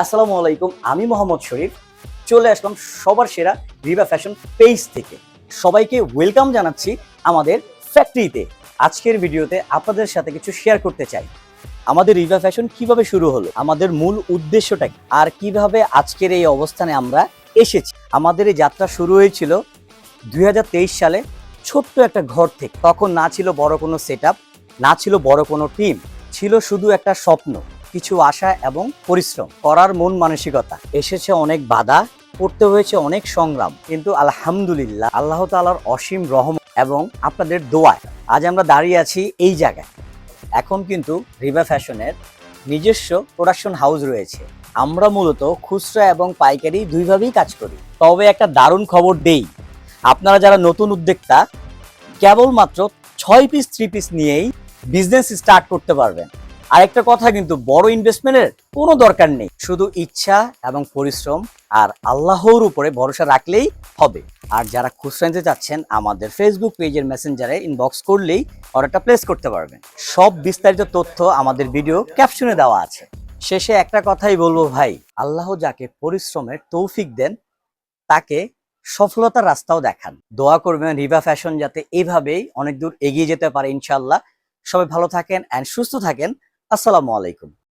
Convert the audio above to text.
আসসালামু আলাইকুম, আমি মোহাম্মদ শরীফ। চলে আসলাম সবার সেরা রিবা ফ্যাশন পেজ থেকে। সবাইকে ওয়েলকাম জানাচ্ছি আমাদের ফ্যাক্টরিতে আজকের ভিডিওতে আপনাদের সাথে কিছু শেয়ার করতে চাই। আমাদের রিভা ফ্যাশন কীভাবে শুরু হলো? আমাদের মূল উদ্দেশ্যটা? আর কীভাবে আজকের এই অবস্থানে আমরা এসেছি? আমাদের এই যাত্রা শুরু হয়েছিল দু হাজার তেইশ সালে ছোট্ট একটা ঘর থেকে। তখন না ছিল বড় কোনো সেট না ছিল বড় কোনো টিম ছিল শুধু একটা স্বপ্ন। কিছু আশা এবং পরিশ্রম। করার মন মানসিকতা। এসেছে অনেক বাধা করতে হয়েছে অনেক সংগ্রাম। কিন্তু আলহামদুলিল্লাহ, আল্লাহ তালার অসীম রহম এবং আপনাদের দোয়ায় আজ আমরা দাঁড়িয়ে আছি এই জায়গায়। এখন কিন্তু রিভা ফ্যাশনের নিজস্ব প্রোডাকশন হাউস রয়েছে। আমরা মূলত খুচরা এবং পাইকারি দুইভাবেই কাজ করি। তবে একটা দারুণ খবর দেই। আপনারা যারা নতুন উদ্যোক্তা, কেবলমাত্র ছয় পিস, থ্রি পিস নিয়েই বিজনেস স্টার্ট করতে পারবেন। আরেকটা কথা কিন্তু, বড় ইনভেস্টমেন্টের কোনো দরকার নেই। শুধু ইচ্ছা এবং পরিশ্রম আর আল্লাহর উপরে ভরসা রাখলেই হবে। আর যারা খুচরা নিতে চাচ্ছেন, আমাদের ফেসবুক পেজের মেসেঞ্জারে ইনবক্স করলেই অর্ডারটা প্লেস করতে পারবেন। সব বিস্তারিত তথ্য আমাদের ভিডিও ক্যাপশনে দেওয়া আছে। শেষে একটা কথাই বলব ভাই, আল্লাহ যাকে পরিশ্রমের তৌফিক দেন, তাকে সফলতার রাস্তাও দেখান। দোয়া করবেন রিভা ফ্যাশন যাতে এভাবেই অনেক দূর এগিয়ে যেতে পারে ইনশাল্লাহ সবাই ভালো থাকেন অ্যান্ড সুস্থ থাকেন। আসসালামু আলাইকুম।